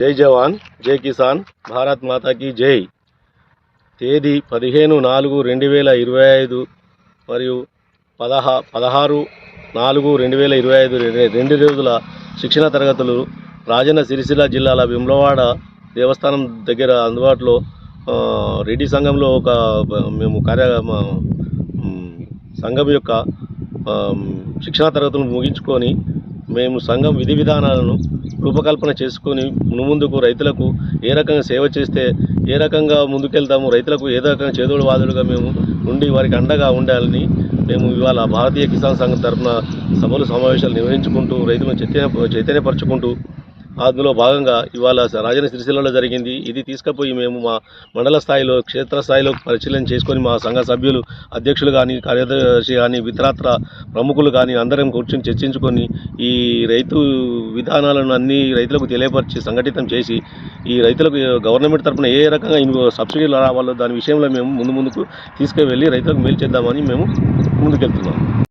జై జవాన్ జై కిసాన్ భారత్ మాతాకి జై. తేదీ పదిహేను నాలుగు రెండు వేల ఇరవై ఐదు మరియు పదహా పదహారు నాలుగు రెండు వేల ఇరవై ఐదు రెండు రోజుల శిక్షణ తరగతులు రాజన్న సిరిసిల్ల జిల్లాల విమ్లవాడ దేవస్థానం దగ్గర అందుబాటులో రెడ్డి సంఘంలో ఒక మేము కార్య సంఘం యొక్క శిక్షణ తరగతులు ముగించుకొని మేము సంఘం విధి విధానాలను రూపకల్పన చేసుకొని మునుముందుకు రైతులకు ఏ రకంగా సేవ చేస్తే ఏ రకంగా ముందుకెళ్తాము రైతులకు ఏ రకంగా చేదోడు వాదులుగా మేము ఉండి వారికి అండగా ఉండాలని మేము ఇవాళ భారతీయ కిసాన్ సంఘం తరఫున సభలు సమావేశాలు నిర్వహించుకుంటూ రైతులను చైతన్య చైతన్యపరచుకుంటూ అందులో భాగంగా ఇవాళ రాజన సిరిసిల్లలో జరిగింది. ఇది తీసుకుపోయి మేము మా మండల స్థాయిలో క్షేత్రస్థాయిలో పరిశీలన చేసుకొని మా సంఘ సభ్యులు అధ్యక్షులు కానీ కార్యదర్శి కానీ ఇతరత్ర ప్రముఖులు కానీ అందరం కూర్చొని చర్చించుకొని ఈ రైతు విధానాలను అన్ని రైతులకు తెలియపరిచి సంఘటితం చేసి ఈ రైతులకు గవర్నమెంట్ తరఫున ఏ రకంగా ఇన్ సబ్సిడీలు రావాలో దాని విషయంలో మేము ముందు ముందుకు తీసుకువెళ్ళి రైతులకు మేలు చేద్దామని మేము ముందుకెళ్తున్నాం.